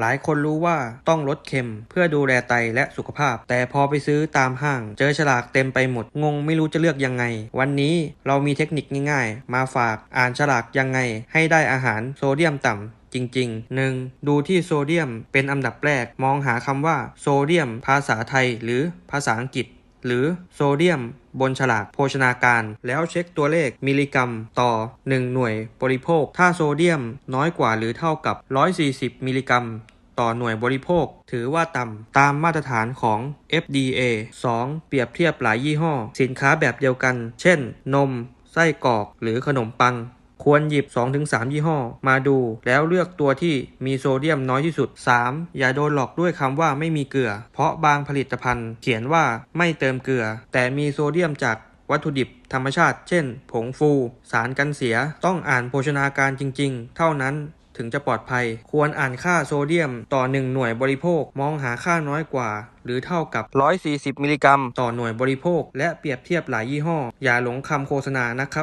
หลายคนรู้ว่าต้องลดเค็มเพื่อดูแลไตและสุขภาพ แต่พอไปซื้อตามห้าง เจอฉลากเต็มไปหมด งงไม่รู้จะเลือกยังไง วันนี้เรามีเทคนิคง่ายๆ มาฝากอ่านฉลากยังไง ให้ได้อาหารโซเดียมต่ำจริงๆ 1. ดูที่โซเดียมเป็นอันดับแรก มองหาคำว่าโซเดียม ภาษาไทยหรือภาษาอังกฤษ หรือโซเดียมบนฉลากโภชนาการ แล้วเช็คตัวเลขมิลลิกรัมต่อ 1 หน่วยบริโภค ถ้าโซเดียมน้อยกว่าหรือเท่ากับ 140 มิลลิกรัมต่อหน่วยบริโภค ถือว่าต่ำตามมาตรฐานของ FDA 2. เปรียบเทียบหลายยี่ห้อ สินค้าแบบเดียวกัน เช่น นม ไส้กรอก หรือขนมปัง ควรหยิบ 2-3 ยี่ห้อ มาดู แล้วเลือกตัวที่มีโซเดียมน้อยที่สุด 3. อย่าโดนหลอกด้วยคำว่าไม่มีเกลือ เพราะบางผลิตภัณฑ์เขียนว่าไม่เติมเกลือ แต่มีโซเดียมจากวัตถุดิบธรรมชาติ เช่น ผงฟู สารกันเสีย ต้องอ่านโภชนาการจริง ๆ เท่านั้นถึงจะปลอดภัย ควรอ่านค่าโซเดียมต่อ 1 หน่วยบริโภค มองหาค่าน้อยกว่า หรือเท่ากับ 140 มิลลิกรัม ต่อหน่วยบริโภค และเปรียบเทียบหลายยี่ห้อ อย่าหลงคำโฆษณานะครับ